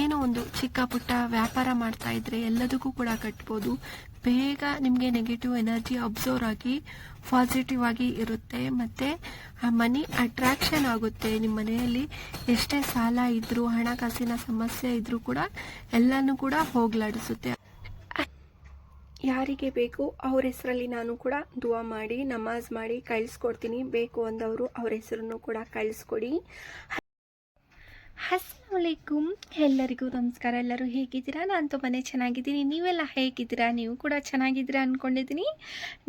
ಏನೋ ಒಂದು ಚಿಕ್ಕ ಪುಟ್ಟ ವ್ಯಾಪಾರ ಮಾಡ್ತಾ ಇದ್ರೆ ಎಲ್ಲದಕ್ಕೂ ಕೂಡ ಕಟ್ಬೋದು. ಬೇಗ ನಿಮಗೆ ನೆಗೆಟಿವ್ ಎನರ್ಜಿ ಅಬ್ಸರ್ವ್ ಆಗಿ ಪಾಸಿಟಿವ್ ಆಗಿ ಇರುತ್ತೆ. ಮತ್ತೆ ಮನಿ ಅಟ್ರಾಕ್ಷನ್ ಆಗುತ್ತೆ ನಿಮ್ಮ ಮನೆಯಲ್ಲಿ. ಎಷ್ಟೇ ಸಾಲ ಇದ್ರೂ, ಹಣಕಾಸಿನ ಸಮಸ್ಯೆ ಇದ್ರೂ ಕೂಡ ಎಲ್ಲನೂ ಕೂಡ ಹೋಗ್ಲಾಡಿಸುತ್ತೆ. ಯಾರಿಗೆ ಬೇಕು ಅವ್ರ ಹೆಸರಲ್ಲಿ ನಾನು ಕೂಡ ದುವಾ ಮಾಡಿ, ನಮಾಜ್ ಮಾಡಿ ಕಳಿಸ್ಕೊಡ್ತೀನಿ. ಬೇಕು ಅಂದವರು ಅವ್ರ ಹೆಸರನ್ನು ಕೂಡ ಕಳಿಸ್ಕೊಡಿ. ಅಸ್ಸಲಾಮಲೈಕುಮ್ ಎಲ್ಲರಿಗೂ ನಮಸ್ಕಾರ. ಎಲ್ಲರೂ ಹೇಗಿದ್ದೀರಾ? ನಾನು ತುಂಬಾ ಚೆನ್ನಾಗಿದ್ದೀನಿ. ನೀವೆಲ್ಲ ಹೇಗಿದ್ದೀರಾ? ನೀವು ಕೂಡ ಚೆನ್ನಾಗಿದ್ದೀರಾ ಅಂದ್ಕೊಂಡಿದ್ದೀನಿ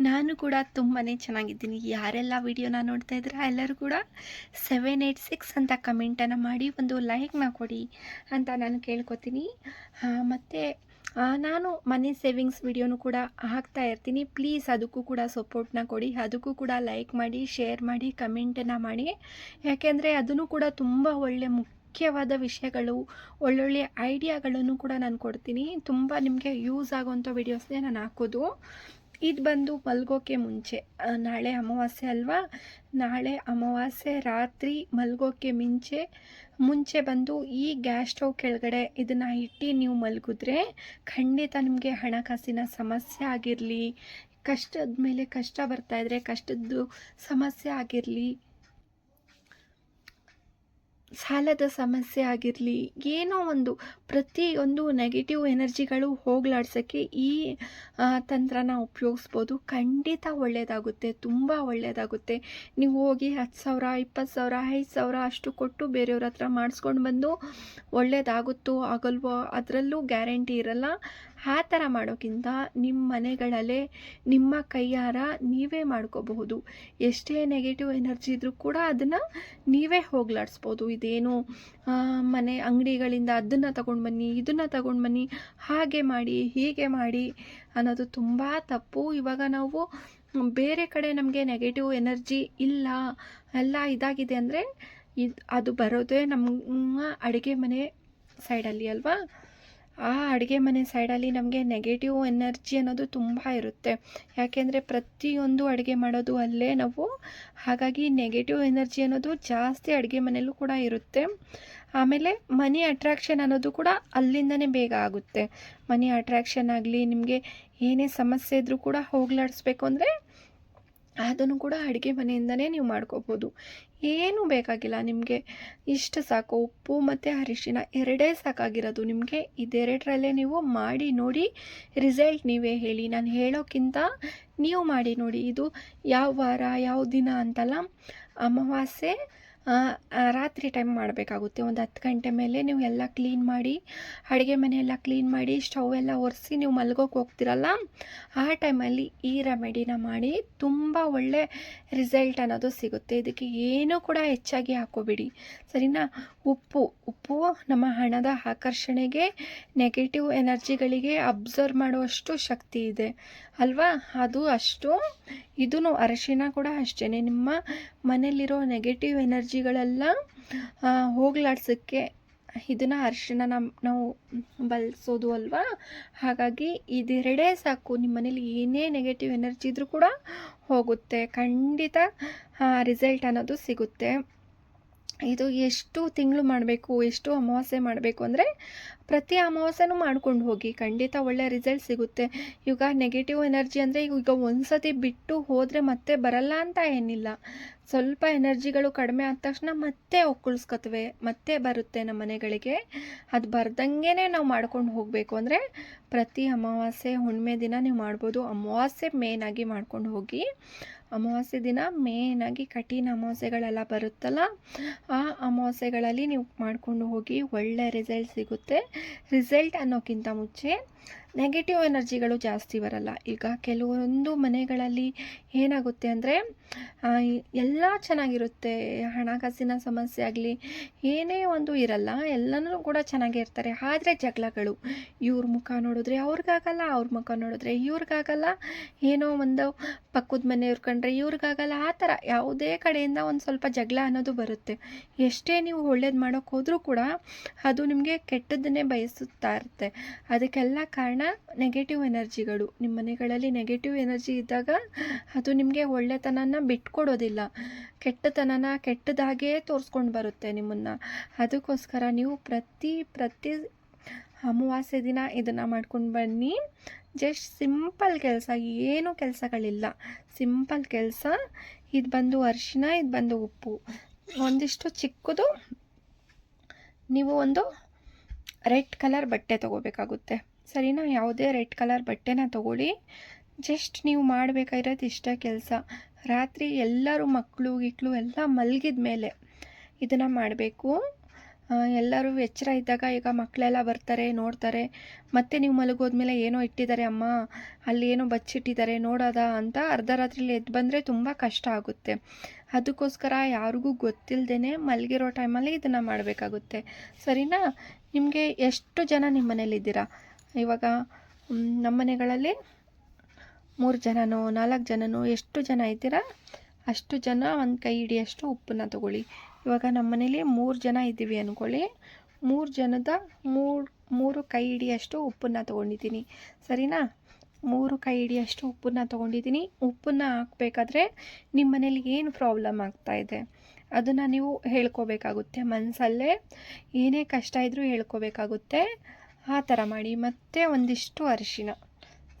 ನಾನು ಕೂಡ ತುಂಬಾ ಚೆನ್ನಾಗಿದ್ದೀನಿ. ಯಾರೆಲ್ಲ ವಿಡಿಯೋನ ನೋಡ್ತಾ ಇದ್ದೀರಾ? ಎಲ್ಲರೂ ಕೂಡ ಸೆವೆನ್ ಏಯ್ಟ್ ಸಿಕ್ಸ್ ಅಂತ ಕಮೆಂಟನ್ನು ಮಾಡಿ ಒಂದು ಲೈಕ್ನ ಕೊಡಿ ಅಂತ ನಾನು ಕೇಳ್ಕೊತೀನಿ. ಮತ್ತು ನಾನು ಮನಿ ಸೇವಿಂಗ್ಸ್ ವಿಡಿಯೋನು ಕೂಡ ಹಾಕ್ತಾ ಇರ್ತೀನಿ. ಪ್ಲೀಸ್ ಅದಕ್ಕೂ ಕೂಡ ಸಪೋರ್ಟ್ನ ಕೊಡಿ. ಅದಕ್ಕೂ ಕೂಡ ಲೈಕ್ ಮಾಡಿ ಶೇರ್ ಮಾಡಿ ಕಮೆಂಟನ್ನು ಮಾಡಿ. ಯಾಕೆಂದರೆ ಅದನ್ನು ಕೂಡ ತುಂಬ ಒಳ್ಳೆ ಮುಖ್ಯವಾದ ವಿಷಯಗಳು, ಒಳ್ಳೊಳ್ಳೆ ಐಡಿಯಾಗಳನ್ನು ಕೂಡ ನಾನು ಕೊಡ್ತೀನಿ. ತುಂಬ ನಿಮಗೆ ಯೂಸ್ ಆಗೋವಂಥ ವಿಡಿಯೋಸ್ನೇ ನಾನು ಹಾಕೋದು. ಇದು ಬಂದು ಮಲ್ಗೋಕ್ಕೆ ಮುಂಚೆ ನಾಳೆ ಅಮಾವಾಸ್ಯೆ ಅಲ್ವಾ? ನಾಳೆ ಅಮಾವಾಸ್ಯೆ ರಾತ್ರಿ ಮಲ್ಗೋಕ್ಕೆ ಮುಂಚೆ ಮುಂಚೆ ಬಂದು ಈ ಗ್ಯಾಸ್ ಸ್ಟವ್ ಕೆಳಗಡೆ ಇದನ್ನು ಇಟ್ಟು ನೀವು ಮಲಗಿದ್ರೆ ಖಂಡಿತ ನಿಮಗೆ ಹಣಕಾಸಿನ ಸಮಸ್ಯೆ ಆಗಿರಲಿ, ಕಷ್ಟದ ಮೇಲೆ ಕಷ್ಟ ಬರ್ತಾಯಿದ್ರೆ ಕಷ್ಟದ್ದು ಸಮಸ್ಯೆ ಆಗಿರಲಿ ಸಾಲದ ಸಮಸ್ಯೆ ಆಗಿರಲಿ, ಏನೋ ಒಂದು ಪ್ರತಿಯೊಂದು ನೆಗೆಟಿವ್ ಎನರ್ಜಿಗಳು ಹೋಗ್ಲಾಡ್ಸೋಕ್ಕೆ ಈ ತಂತ್ರನ ಉಪಯೋಗಿಸ್ಬೋದು. ಖಂಡಿತ ಒಳ್ಳೆಯದಾಗುತ್ತೆ ತುಂಬ ಒಳ್ಳೆಯದಾಗುತ್ತೆ ನೀವು ಹೋಗಿ ಹತ್ತು ಸಾವಿರ, ಇಪ್ಪತ್ತು ಸಾವಿರ, ಐದು ಸಾವಿರ ಅಷ್ಟು ಕೊಟ್ಟು ಬೇರೆಯವ್ರ ಹತ್ರ ಮಾಡಿಸ್ಕೊಂಡು ಬಂದು ಒಳ್ಳೆಯದಾಗುತ್ತೋ ಆಗಲ್ವೋ ಅದರಲ್ಲೂ ಗ್ಯಾರಂಟಿ ಇರಲ್ಲ. ಆ ಥರ ಮಾಡೋಕ್ಕಿಂತ ನಿಮ್ಮ ಮನೆಗಳಲ್ಲೇ, ನಿಮ್ಮ ಕೈಯಾರ ನೀವೇ ಮಾಡ್ಕೋಬಹುದು. ಎಷ್ಟೇ ನೆಗೆಟಿವ್ ಎನರ್ಜಿ ಇದ್ದರೂ ಕೂಡ ಅದನ್ನು ನೀವೇ ಹೋಗ್ಲಾಡಿಸ್ಬೋದು. ಇದೇನು ಮನೆ ಅಂಗಡಿಗಳಿಂದ ಅದನ್ನು ತಗೊಂಡು ಬನ್ನಿ, ಇದನ್ನು ತಗೊಂಡು ಬನ್ನಿ, ಹಾಗೆ ಮಾಡಿ, ಹೀಗೆ ಮಾಡಿ ಅನ್ನೋದು ತುಂಬ ತಪ್ಪು. ಇವಾಗ ನಾವು ಬೇರೆ ಕಡೆ ನಮಗೆ ನೆಗೆಟಿವ್ ಎನರ್ಜಿ ಇಲ್ಲ, ಎಲ್ಲ ಇದಾಗಿದೆ ಅಂದರೆ ಇದು, ಅದು ಬರೋದೇ ನಮ್ಮ ಅಡುಗೆ ಮನೆ ಸೈಡಲ್ಲಿ ಅಲ್ವಾ? ಆ ಅಡುಗೆ ಮನೆ ಸೈಡಲ್ಲಿ ನಮಗೆ ನೆಗೆಟಿವ್ ಎನರ್ಜಿ ಅನ್ನೋದು ತುಂಬ ಇರುತ್ತೆ. ಯಾಕೆಂದರೆ ಪ್ರತಿಯೊಂದು ಅಡುಗೆ ಮಾಡೋದು ಅಲ್ಲೇ ನಾವು ಹಾಗಾಗಿ ನೆಗೆಟಿವ್ ಎನರ್ಜಿ ಅನ್ನೋದು ಜಾಸ್ತಿ ಅಡುಗೆ ಮನೆಯಲ್ಲೂ ಕೂಡ ಇರುತ್ತೆ. ಆಮೇಲೆ ಮನಿ ಅಟ್ರಾಕ್ಷನ್ ಅನ್ನೋದು ಕೂಡ ಅಲ್ಲಿಂದನೇ ಬೇಗ ಆಗುತ್ತೆ. ಮನಿ ಅಟ್ರಾಕ್ಷನ್ ಆಗಲಿ, ನಿಮಗೆ ಏನೇ ಸಮಸ್ಯೆ ಇದ್ದರೂ ಕೂಡ ಹೋಗ್ಲಾಡಿಸ್ಬೇಕು ಅಂದರೆ ಅದನ್ನು ಕೂಡ ಅಡುಗೆ ಮನೆಯಿಂದನೇ ನೀವು ಮಾಡ್ಕೋಬೋದು. ಏನೂ ಬೇಕಾಗಿಲ್ಲ ನಿಮಗೆ. ಇಷ್ಟು ಸಾಕು. ಉಪ್ಪು ಮತ್ತು ಅರಿಶಿನ ಎರಡೇ ಸಾಕಾಗಿರೋದು ನಿಮಗೆ. ಇದೆರಡರಲ್ಲೇ ನೀವು ಮಾಡಿ ನೋಡಿ ರಿಸಲ್ಟ್ ನೀವೇ ಹೇಳಿ. ನಾನು ಹೇಳೋಕ್ಕಿಂತ ನೀವು ಮಾಡಿ ನೋಡಿ. ಇದು ಯಾವ ವಾರ, ಯಾವ ದಿನ ಅಂತಲ್ಲ? ಅಮಾವಾಸ್ಯೆ ರಾತ್ರಿ ಟೈಮ್ ಮಾಡಬೇಕಾಗುತ್ತೆ. ಒಂದು ಹತ್ತು ಗಂಟೆ ಮೇಲೆ ನೀವು ಎಲ್ಲ ಕ್ಲೀನ್ ಮಾಡಿ, ಅಡುಗೆ ಮನೆಯೆಲ್ಲ ಕ್ಲೀನ್ ಮಾಡಿ ಸ್ಟವ್ ಎಲ್ಲ ಒರೆಸಿ ನೀವು ಮಲ್ಗೋಕೆ ಹೋಗ್ತಿರಲ್ಲ, ಆ ಟೈಮಲ್ಲಿ ಈ ರೆಮೆಡಿನ ಮಾಡಿ ತುಂಬ ಒಳ್ಳೆ ರಿಸಲ್ಟ್ ಅನ್ನೋದು ಸಿಗುತ್ತೆ. ಇದಕ್ಕೆ ಏನೂ ಕೂಡ ಹೆಚ್ಚಾಗಿ ಹಾಕೋಬೇಡಿ. ಸರಿನಾ? ಉಪ್ಪು ಉಪ್ಪು ನಮ್ಮ ಹಣದ ಆಕರ್ಷಣೆಗೆ ನೆಗೆಟಿವ್ ಎನರ್ಜಿಗಳಿಗೆ ಅಬ್ಸರ್ವ್ ಮಾಡುವಷ್ಟು ಶಕ್ತಿ ಇದೆ. ಅಲ್ವಾ? ಅದು ಅಷ್ಟು. ಇದೂ ಅರಶಿನ ಕೂಡ ಅಷ್ಟೇ ನಿಮ್ಮ ಮನೆಯಲ್ಲಿರೋ ನೆಗೆಟಿವ್ ಎನರ್ಜಿಗಳೆಲ್ಲ ಆ, ಹೋಗ್ಲಾಡ್ಸೋಕ್ಕೆ ಇದನ್ನು ಅರಿಶಿನ ನಮ್ಮ ನಾವು ಬಳಸೋದು ಅಲ್ವಾ? ಹಾಗಾಗಿ ಇದೆರಡೇ ಸಾಕು. ನಿಮ್ಮ ಮನೇಲಿ ಏನೇ ನೆಗೆಟಿವ್ ಎನರ್ಜಿ ಇದ್ರೂ ಕೂಡ ಹೋಗುತ್ತೆ. ಖಂಡಿತ ರಿಸಲ್ಟ್ ಅನ್ನೋದು ಸಿಗುತ್ತೆ. ಇದು ಎಷ್ಟು ತಿಂಗಳು ಮಾಡಬೇಕು, ಎಷ್ಟು ಅಮಾವಾಸ್ಯೆ ಮಾಡಬೇಕು ಅಂದರೆ ಪ್ರತಿ ಅಮಾವಾಸ್ಯೆನೂ ಮಾಡ್ಕೊಂಡು ಹೋಗಿ. ಖಂಡಿತ ಒಳ್ಳೆ ರಿಸಲ್ಟ್ ಸಿಗುತ್ತೆ. ಈಗ ನೆಗೆಟಿವ್ ಎನರ್ಜಿ ಅಂದರೆ ಈಗ ಒಂದು ಸತಿ ಬಿಟ್ಟು ಹೋದರೆ ಮತ್ತೆ ಬರಲ್ಲ ಅಂತ ಏನಿಲ್ಲ. ಸ್ವಲ್ಪ ಎನರ್ಜಿಗಳು ಕಡಿಮೆ ಆದ ತಕ್ಷಣ ಮತ್ತೆ ಒಕ್ಕುಳಿಸ್ಕೊತವೆ, ಮತ್ತೆ ಬರುತ್ತೆ ನಮ್ಮ ಮನೆಗಳಿಗೆ. ಅದು ಬರ್ದಂಗೆ ನಾವು ಮಾಡ್ಕೊಂಡು ಹೋಗಬೇಕು ಅಂದರೆ ಪ್ರತಿ ಅಮಾವಾಸ್ಯೆ ಹುಣ್ಣಿಮೆ ದಿನ ನೀವು ಮಾಡ್ಬೋದು. ಅಮಾವಾಸ್ಯೆ ಮೇನಾಗಿ ಮಾಡ್ಕೊಂಡು ಹೋಗಿ. ಅಮಾವಾಸ್ಯೆ ದಿನ ಮೇಯ್ನಾಗಿ ಕಠಿಣ ಅಮಾವಾಸ್ಯೆಗಳೆಲ್ಲ ಬರುತ್ತಲ್ಲ, ಆ ಅಮಾವಾಸ್ಯೆಗಳಲ್ಲಿ ನೀವು ಮಾಡಿಕೊಂಡು ಹೋಗಿ ಒಳ್ಳೆ ರಿಸಲ್ಟ್ ಸಿಗುತ್ತೆ. ರಿಸಲ್ಟ್ ಅನ್ನೋಕ್ಕಿಂತ ಮುಂಚೆ ನೆಗೆಟಿವ್ ಎನರ್ಜಿಗಳು ಜಾಸ್ತಿ ಬರಲ್ಲ. ಈಗ ಕೆಲವೊಂದು ಮನೆಗಳಲ್ಲಿ ಏನಾಗುತ್ತೆ ಅಂದರೆ ಎಲ್ಲ ಚೆನ್ನಾಗಿರುತ್ತೆ. ಹಣಕಾಸಿನ ಸಮಸ್ಯೆ ಆಗಲಿ, ಏನೇ ಒಂದು ಇರಲ್ಲ. ಎಲ್ಲನೂ ಕೂಡ ಚೆನ್ನಾಗೇ ಇರ್ತಾರೆ. ಆದರೆ ಜಗಳಗಳು. ಇವ್ರ ಮುಖ ನೋಡಿದ್ರೆ ಅವ್ರಿಗಾಗಲ್ಲ, ಅವ್ರ ಮುಖ ನೋಡಿದ್ರೆ ಇವ್ರಿಗಾಗಲ್ಲ. ಏನೋ ಒಂದು ಪಕ್ಕದ ಮನೆಯವ್ರು ಕಂಡ್ರೆ ಇವ್ರಿಗಾಗಲ್ಲ. ಆ ಥರ ಯಾವುದೇ ಕಡೆಯಿಂದ ಒಂದು ಸ್ವಲ್ಪ ಜಗಳ ಅನ್ನೋದು ಬರುತ್ತೆ. ಎಷ್ಟೇ ನೀವು ಒಳ್ಳೇದು ಮಾಡೋಕ್ಕೆ ಹೋದರೂ ಕೂಡ ಅದು ನಿಮಗೆ ಕೆಟ್ಟದ್ದನ್ನೇ ಬಯಸುತ್ತಾ ಇರುತ್ತೆ. ಅದಕ್ಕೆಲ್ಲ ಕಾರಣ ನೆಗೆಟಿವ್ ಎನರ್ಜಿಗಳು. ನಿಮ್ಮ ಮನೆಗಳಲ್ಲಿ ನೆಗೆಟಿವ್ ಎನರ್ಜಿ ಇದ್ದಾಗ ಅದು ನಿಮಗೆ ಒಳ್ಳೆತನನ ಬಿಟ್ಕೊಡೋದಿಲ್ಲ. ಕೆಟ್ಟತನನ ಕೆಟ್ಟದಾಗೇ ತೋರಿಸ್ಕೊಂಡು ಬರುತ್ತೆ ನಿಮ್ಮನ್ನು. ಅದಕ್ಕೋಸ್ಕರ ನೀವು ಪ್ರತಿ ಪ್ರತಿ ಅಮಾವಾಸ್ಯೆ ದಿನ ಇದನ್ನು ಮಾಡ್ಕೊಂಡು ಬನ್ನಿ. ಜಸ್ಟ್ ಸಿಂಪಲ್ ಕೆಲಸ, ಏನು ಕೆಲಸಗಳಿಲ್ಲ. ಸಿಂಪಲ್ ಕೆಲಸ. ಇದು ಬಂದು ಅರಿಶಿನ, ಇದು ಬಂದು ಉಪ್ಪು. ಒಂದಿಷ್ಟು ಚಿಕ್ಕದು, ನೀವು ಒಂದು ರೆಡ್ ಕಲರ್ ಬಟ್ಟೆ ತೊಗೋಬೇಕಾಗುತ್ತೆ. ಸರಿನಾ ಯಾವುದೇ ರೆಡ್ ಕಲರ್ ಬಟ್ಟೆನ ತಗೊಳ್ಳಿ. ಜಸ್ಟ್ ನೀವು ಮಾಡಬೇಕಾಗಿರೋದು ಇಷ್ಟ ಕೆಲಸ. ರಾತ್ರಿ ಎಲ್ಲರೂ ಮಕ್ಕಳು ಗಿಕ್ಳು ಎಲ್ಲ ಮಲಗಿದ ಮೇಲೆ ಇದನ್ನು ಮಾಡಬೇಕು. ಎಲ್ಲರೂ ಎಚ್ಚರ ಇದ್ದಾಗ ಈಗ ಮಕ್ಕಳೆಲ್ಲ ಬರ್ತಾರೆ, ನೋಡ್ತಾರೆ. ಮತ್ತೆ ನೀವು ಮಲಗೋದ್ಮೇಲೆ ಏನೋ ಇಟ್ಟಿದ್ದಾರೆ, ಅಮ್ಮ, ಅಲ್ಲಿ ಏನೋ ಬಚ್ಚಿಟ್ಟಿದ್ದಾರೆ, ನೋಡೋದ? ಅಂತ ಅರ್ಧ ರಾತ್ರಿಲಿ ಎದ್ದು ಬಂದರೆ ತುಂಬ ಕಷ್ಟ ಆಗುತ್ತೆ. ಅದಕ್ಕೋಸ್ಕರ ಯಾರಿಗೂ ಗೊತ್ತಿಲ್ಲದೇ ಮಲಗಿರೋ ಟೈಮಲ್ಲಿ ಇದನ್ನು ಮಾಡಬೇಕಾಗುತ್ತೆ. ಸರಿನಾ? ನಿಮಗೆ ಎಷ್ಟು ಜನ ನಿಮ್ಮ ಮನೇಲಿದ್ದೀರಾ ಇವಾಗ ನಮ್ಮ ಮನೆಗಳಲ್ಲಿ ಮೂರು ಜನನೋ, ನಾಲ್ಕು ಜನನೋ, ಎಷ್ಟು ಜನ ಇದ್ದೀರಾ? ಅಷ್ಟು ಜನ ಒಂದು ಕೈ ಹಿಡಿಯಷ್ಟು ಉಪ್ಪನ್ನ ತಗೊಳ್ಳಿ. ಇವಾಗ ನಮ್ಮ ಮನೇಲಿ ಮೂರು ಜನ ಇದ್ದೀವಿ ಅಂದ್ಕೊಳ್ಳಿ ಮೂರು ಜನದ ಮೂರು ಮೂರು ಕೈ ಹಿಡಿಯಷ್ಟು ಉಪ್ಪನ್ನ ತೊಗೊಂಡಿದ್ದೀನಿ. ಸರಿನಾ? ಮೂರು ಕೈ ಹಿಡಿಯಷ್ಟು ಉಪ್ಪನ್ನ ತೊಗೊಂಡಿದ್ದೀನಿ. ಉಪ್ಪನ್ನ ಹಾಕ್ಬೇಕಾದ್ರೆ ನಿಮ್ಮ ಮನೇಲಿ ಏನು ಪ್ರಾಬ್ಲಮ್ ಆಗ್ತಾಯಿದೆ ಅದನ್ನು ನೀವು ಹೇಳ್ಕೋಬೇಕಾಗುತ್ತೆ ಮನಸ್ಸಲ್ಲೇ ಏನೇ ಕಷ್ಟ ಇದ್ದರೂ ಹೇಳ್ಕೋಬೇಕಾಗುತ್ತೆ. ಆ ಥರ ಮಾಡಿ. ಮತ್ತೆ ಒಂದಿಷ್ಟು ಅರಿಶಿನ.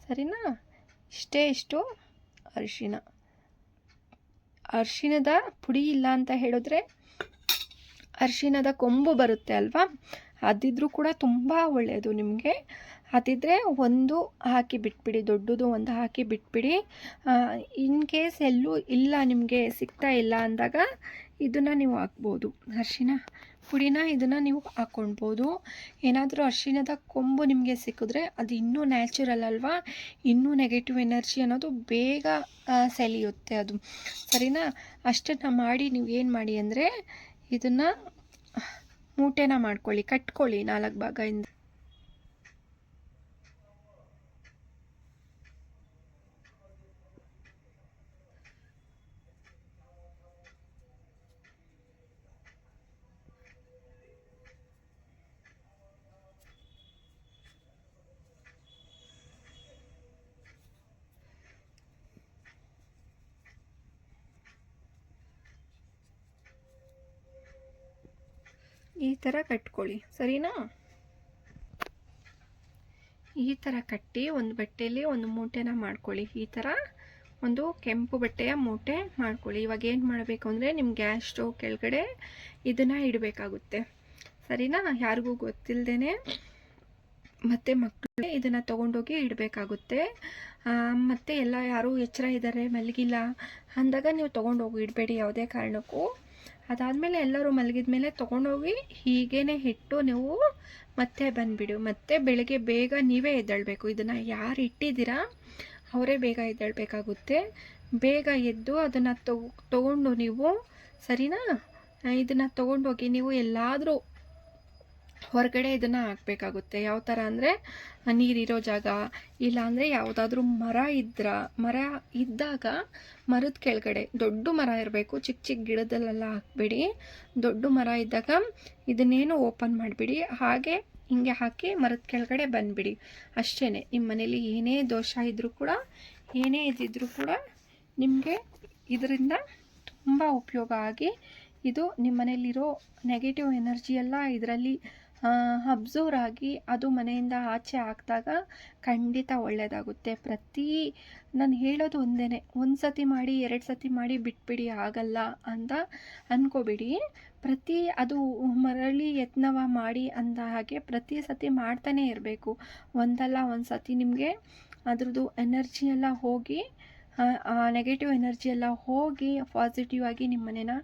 ಸರಿನಾ? ಇಷ್ಟೇ ಇಷ್ಟು ಅರಿಶಿನ. ಅರಿಶಿಣದ ಪುಡಿ ಇಲ್ಲ ಅಂತ ಹೇಳಿದ್ರೆ ಅರಿಶಿಣದ ಕೊಂಬು ಬರುತ್ತೆ ಅಲ್ವಾ? ಅದಿದ್ರೂ ಕೂಡ ತುಂಬ ಒಳ್ಳೆಯದು ನಿಮಗೆ. ಅದಿದ್ದರೆ ಒಂದು ಹಾಕಿ ಬಿಟ್ಬಿಡಿ, ದೊಡ್ಡದು ಒಂದು ಹಾಕಿ ಬಿಟ್ಬಿಡಿ. ಇನ್ ಕೇಸ್ ಎಲ್ಲೂ ಇಲ್ಲ, ನಿಮಗೆ ಸಿಗ್ತಾ ಇಲ್ಲ ಅಂದಾಗ ಇದನ್ನು ನೀವು ಹಾಕ್ಬೋದು. ಅರಿಶಿನ? ಪುಡಿನ ಇದನ್ನು ನೀವು ಹಾಕ್ಕೊಳ್ಬೋದು ಏನಾದರೂ ಅರಿಶಿಣದ ಕೊಂಬು ನಿಮಗೆ ಸಿಕ್ಕಿದ್ರೆ ಅದು ಇನ್ನೂ ನ್ಯಾಚುರಲ್ ಅಲ್ವಾ? ಇನ್ನೂ ನೆಗೆಟಿವ್ ಎನರ್ಜಿ ಅನ್ನೋದು ಬೇಗ ಸೆಳೆಯುತ್ತೆ ಅದು. ಸರಿನಾ? ಅಷ್ಟನ್ನು ಮಾಡಿ ನೀವು ಏನು ಮಾಡಿ ಅಂದರೆ ಇದನ್ನು ಮೂಟೆನ ಮಾಡ್ಕೊಳ್ಳಿ, ಕಟ್ಕೊಳ್ಳಿ ನಾಲ್ಕು ಭಾಗದಿಂದ. ಈ ಥರ ಕಟ್ಕೊಳ್ಳಿ, ಸರಿನಾ? ಈ ಥರ ಕಟ್ಟಿ ಒಂದು ಬಟ್ಟೆಯಲ್ಲಿ ಒಂದು ಮೂಟೆನ ಮಾಡ್ಕೊಳ್ಳಿ. ಈ ಥರ ಒಂದು ಕೆಂಪು ಬಟ್ಟೆಯ ಮೂಟೆ ಮಾಡ್ಕೊಳ್ಳಿ. ಇವಾಗ ಏನು ಮಾಡಬೇಕು ಅಂದರೆ ನಿಮ್ಮ ಗ್ಯಾಸ್ ಸ್ಟೋವ್ ಕೆಳಗಡೆ ಇದನ್ನು ಇಡಬೇಕಾಗುತ್ತೆ. ಸರಿನಾ? ಯಾರಿಗೂ ಗೊತ್ತಿಲ್ಲದೇ ಮತ್ತು ಮಕ್ಕಳು ಇದನ್ನು ತೊಗೊಂಡೋಗಿ ಇಡಬೇಕಾಗುತ್ತೆ. ಮತ್ತು ಎಲ್ಲ ಯಾರೂ ಎಚ್ಚರ ಇದ್ದಾರೆ ಮಲಗಿಲ್ಲ ಅಂದಾಗ ನೀವು ತೊಗೊಂಡೋಗಿ ಇಡಬೇಡಿ ಯಾವುದೇ ಕಾರಣಕ್ಕೂ. ಅದಾದಮೇಲೆ ಎಲ್ಲರೂ ಮಲಗಿದ ಮೇಲೆ ತೊಗೊಂಡೋಗಿ ಹೀಗೇ ಇಟ್ಟು ನೀವು ಮತ್ತೆ ಬಂದುಬಿಡು. ಮತ್ತೆ ಬೆಳಗ್ಗೆ ಬೇಗ ನೀವೇ ಎದ್ದೇಳ್ಬೇಕು. ಇದನ್ನು ಯಾರು ಇಟ್ಟಿದ್ದೀರಾ, ಅವರೇ ಬೇಗ ಎದ್ದೇಳ್ಬೇಕಾಗುತ್ತೆ. ಬೇಗ ಎದ್ದು ಅದನ್ನು ತೊಗೊಂಡು ನೀವು, ಸರಿನಾ? ಇದನ್ನು ತೊಗೊಂಡೋಗಿ ನೀವು ಎಲ್ಲಾದರೂ ಹೊರಗಡೆ ಇದನ್ನು ಹಾಕಬೇಕಾಗುತ್ತೆ. ಯಾವ ಥರ ಅಂದರೆ ನೀರಿರೋ ಜಾಗ, ಇಲ್ಲಾಂದರೆ ಯಾವುದಾದ್ರೂ ಮರ ಇದ್ರ, ಮರ ಇದ್ದಾಗ ಮರದ ಕೆಳಗಡೆ ದೊಡ್ಡ ಮರ ಇರಬೇಕು. ಚಿಕ್ಕ ಚಿಕ್ಕ ಗಿಡದಲ್ಲೆಲ್ಲ ಹಾಕಬೇಡಿ. ದೊಡ್ಡ ಮರ ಇದ್ದಾಗ ಇದನ್ನೇನು ಓಪನ್ ಮಾಡಿಬಿಡಿ. ಹಾಗೆ ಹಿಂಗೆ ಹಾಕಿ ಮರದ ಕೆಳಗಡೆ ಬಂದುಬಿಡಿ. ಅಷ್ಟೇ ನಿಮ್ಮ ಮನೇಲಿ ಏನೇ ದೋಷ ಇದ್ದರೂ ಕೂಡ, ಏನೇ ಇದ್ದಿದ್ರೂ ಕೂಡ ನಿಮಗೆ ಇದರಿಂದ ತುಂಬ ಉಪಯೋಗ ಆಗಿ ಇದು ನಿಮ್ಮ ಮನೇಲಿರೋ ನೆಗೆಟಿವ್ ಎನರ್ಜಿ ಎಲ್ಲ ಇದರಲ್ಲಿ ಅಬ್ಸರ್ವ್ ಆಗಿ ಅದು ಮನೆಯಿಂದ ಆಚೆ ಹಾಕಿದಾಗ ಖಂಡಿತ ಒಳ್ಳೆಯದಾಗುತ್ತೆ ಪ್ರತಿ ನಾನು ಹೇಳೋದು ಒಂದೇ ಒಂದು ಸತಿ ಮಾಡಿ ಎರಡು ಸತಿ ಮಾಡಿ ಬಿಟ್ಬಿಡಿ, ಆಗಲ್ಲ ಅಂತ ಅಂದ್ಕೋಬಿಡಿ ಪ್ರತಿ ಅದು ಮರಳಿ ಯತ್ನವ ಮಾಡಿ ಅಂದ ಹಾಗೆ ಪ್ರತಿ ಸತಿ ಮಾಡ್ತಾನೆ ಇರಬೇಕು. ಒಂದಲ್ಲ ಒಂದು ಸತಿ ನಿಮಗೆ ಅದರದ್ದು ಎನರ್ಜಿ ಎಲ್ಲ ಹೋಗಿ ನೆಗೆಟಿವ್ ಎನರ್ಜಿ ಎಲ್ಲ ಹೋಗಿ ಪಾಸಿಟಿವ್ ಆಗಿ ನಿಮ್ಮ ಮನೇನ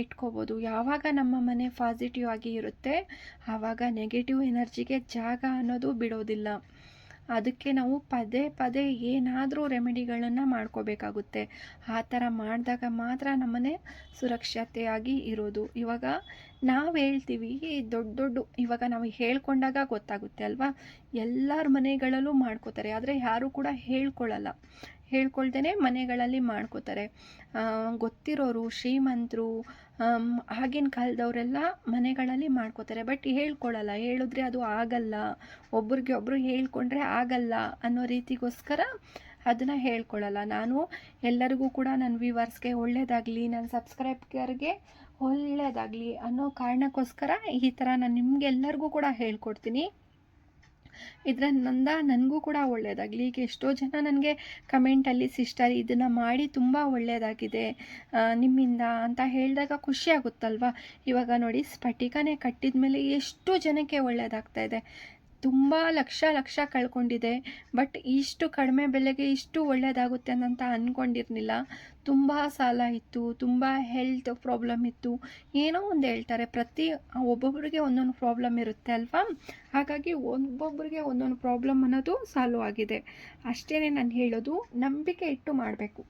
ಇಟ್ಕೋಬೋದು. ಯಾವಾಗ ನಮ್ಮ ಮನೆ ಪಾಸಿಟಿವ್ ಆಗಿ ಇರುತ್ತೆ, ಆವಾಗ ನೆಗೆಟಿವ್ ಎನರ್ಜಿಗೆ ಜಾಗ ಅನ್ನೋದು ಬಿಡೋದಿಲ್ಲ. ಅದಕ್ಕೆ ನಾವು ಪದೇ ಪದೇ ಏನಾದರೂ ರೆಮಿಡಿಗಳನ್ನು ಮಾಡ್ಕೋಬೇಕಾಗುತ್ತೆ. ಆ ಥರ ಮಾಡಿದಾಗ ಮಾತ್ರ ನಮ್ಮನೆ ಸುರಕ್ಷತೆಯಾಗಿ ಇರೋದು. ಇವಾಗ ನಾವು ಹೇಳ್ತೀವಿ ದೊಡ್ಡ ದೊಡ್ಡ ಇವಾಗ ನಾವು ಹೇಳ್ಕೊಂಡಾಗ ಗೊತ್ತಾಗುತ್ತೆ ಅಲ್ವಾ? ಎಲ್ಲರ ಮನೆಗಳಲ್ಲೂ ಮಾಡ್ಕೋತಾರೆ, ಆದರೆ ಯಾರೂ ಕೂಡ ಹೇಳ್ಕೊಳ್ಳಲ್ಲ ಹೇಳ್ಕೊಳ್ದೇ ಮನೆಗಳಲ್ಲಿ ಮಾಡ್ಕೋತಾರೆ. ಗೊತ್ತಿರೋರು, ಶ್ರೀಮಂತರು ಆಗಿನ ಕಾಲದವರೆಲ್ಲ ಮನೆಗಳಲ್ಲಿ ಮಾಡ್ಕೋತಾರೆ. ಬಟ್ ಹೇಳ್ಕೊಳ್ಳಲ್ಲ ಹೇಳಿದ್ರೆ ಅದು ಆಗಲ್ಲ. ಒಬ್ರಿಗೆ ಒಬ್ಬರು ಹೇಳ್ಕೊಂಡ್ರೆ ಆಗಲ್ಲ ಅನ್ನೋ ರೀತಿಗೋಸ್ಕರ ಅದನ್ನು ಹೇಳ್ಕೊಳ್ಳಲ್ಲ ನಾನು ಎಲ್ಲರಿಗೂ ಕೂಡ ನನ್ನ ವ್ಯೂವರ್ಸ್ಗೆ ಒಳ್ಳೆಯದಾಗಲಿ ನನ್ನ ಸಬ್ಸ್ಕ್ರೈಬರ್ಗೆ ಒಳ್ಳೆಯದಾಗಲಿ ಅನ್ನೋ ಕಾರಣಕ್ಕೋಸ್ಕರ ಈ ಥರ ನಾನು ನಿಮಗೆಲ್ಲರಿಗೂ ಕೂಡ ಹೇಳ್ಕೊಡ್ತೀನಿ. ಇದರಿಂದ ನನಗೂ ಕೂಡ ಒಳ್ಳೆಯದಾಗಲಿ ಈಗ ಎಷ್ಟೋ ಜನ ನನಗೆ ಕಮೆಂಟಲ್ಲಿ ಸಿಸ್ಟರ್ ಇದನ್ನು ಮಾಡಿ ತುಂಬ ಒಳ್ಳೆಯದಾಗಿದೆ ನಿಮ್ಮಿಂದ ಅಂತ ಹೇಳಿದಾಗ ಖುಷಿ ಆಗುತ್ತಲ್ವಾ? ಇವಾಗ ನೋಡಿ, ಸ್ಫಟಿಕನೇ ಕಟ್ಟಿದ ಮೇಲೆ ಎಷ್ಟು ಜನಕ್ಕೆ ಒಳ್ಳೆಯದಾಗ್ತಾ ಇದೆ. ತುಂಬ ಲಕ್ಷ ಲಕ್ಷ ಕಳ್ಕೊಂಡಿದೆ. ಬಟ್ ಇಷ್ಟು ಕಡಿಮೆ ಬೆಲೆಗೆ ಇಷ್ಟು ಒಳ್ಳೆಯದಾಗುತ್ತೆ ಅಂತ ಅಂದ್ಕೊಂಡಿರಲಿಲ್ಲ ತುಂಬ ಸಾಲ ಇತ್ತು, ತುಂಬ ಹೆಲ್ತ್ ಪ್ರಾಬ್ಲಮ್ ಇತ್ತು. ಏನೋ ಒಂದು ಹೇಳ್ತಾರೆ, ಪ್ರತಿ ಒಬ್ಬೊಬ್ಬರಿಗೆ ಒಂದೊಂದು ಪ್ರಾಬ್ಲಮ್ ಇರುತ್ತೆ ಅಲ್ವಾ? ಹಾಗಾಗಿ ಒಬ್ಬೊಬ್ಬರಿಗೆ ಒಂದೊಂದು ಪ್ರಾಬ್ಲಮ್ ಅನ್ನೋದು ಸಾಲ್ವ್ ಆಗಿದೆ. ಅಷ್ಟೇ ನಾನು ಹೇಳೋದು, ನಂಬಿಕೆ ಇಟ್ಟು ಮಾಡಬೇಕು.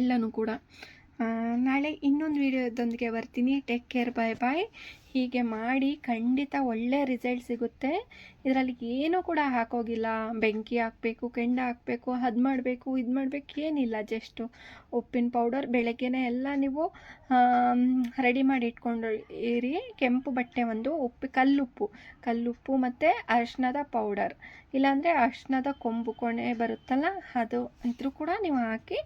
ಎಲ್ಲನೂ ಕೂಡ. ನಾಳೆ ಇನ್ನೊಂದು ವಿಡಿಯೋದೊಂದಿಗೆ ಬರ್ತೀನಿ. ಟೇಕ್ ಕೇರ್ ಬಾಯ್ ಬಾಯ್ ಹೀಗೆ ಮಾಡಿ ಖಂಡಿತ ಒಳ್ಳೆ ರಿಸಲ್ಟ್ ಸಿಗುತ್ತೆ. ಇದರಲ್ಲಿ ಏನೂ ಕೂಡ ಹಾಕೋಗಿಲ್ಲ. ಬೆಂಕಿ ಹಾಕಬೇಕು, ಕೆಂಡ ಹಾಕಬೇಕು, ಅದು ಮಾಡಬೇಕು, ಇದು ಮಾಡಬೇಕು ಏನಿಲ್ಲ ಜಸ್ಟು ಉಪ್ಪಿನ ಪೌಡರ್ ಬೆಳಗ್ಗೆನೇ ಎಲ್ಲ ನೀವು ರೆಡಿ ಮಾಡಿ ಇಟ್ಕೊಂಡು ಇರಿ ಕೆಂಪು ಬಟ್ಟೆ ಒಂದು, ಉಪ್ಪು, ಕಲ್ಲುಪ್ಪು. ಕಲ್ಲುಪ್ಪು ಮತ್ತು ಅರಿಶಿನದ ಪೌಡರ್ ಇಲ್ಲಾಂದರೆ ಅರಿಶಿನದ ಕೊಂಬು ಕೊಣೆ ಬರುತ್ತಲ್ಲ, ಅದು ಇದ್ರೂ ಕೂಡ ನೀವು ಹಾಕಿ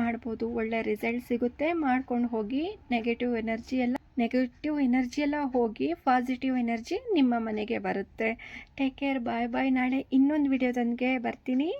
ಮಾಡ್ಬೋದು. ಒಳ್ಳೆ ರಿಸಲ್ಟ್ ಸಿಗುತ್ತೆ. ಮಾಡ್ಕೊಂಡು ಹೋಗಿ ನೆಗೆಟಿವ್ ಎನರ್ಜಿ ಎಲ್ಲ ನೆಗೆಟಿವ್ ಎನರ್ಜಿ ಎಲ್ಲ ಹೋಗಿ ಪಾಸಿಟಿವ್ ಎನರ್ಜಿ ನಿಮ್ಮ ಮನೆಗೆ ಬರುತ್ತೆ. ಟೇಕ್ ಕೇರ್ ಬಾಯ್ ಬಾಯ್ ನಾಳೆ ಇನ್ನೊಂದು ವಿಡಿಯೋದೊಂದಿಗೆ ಬರ್ತೀನಿ.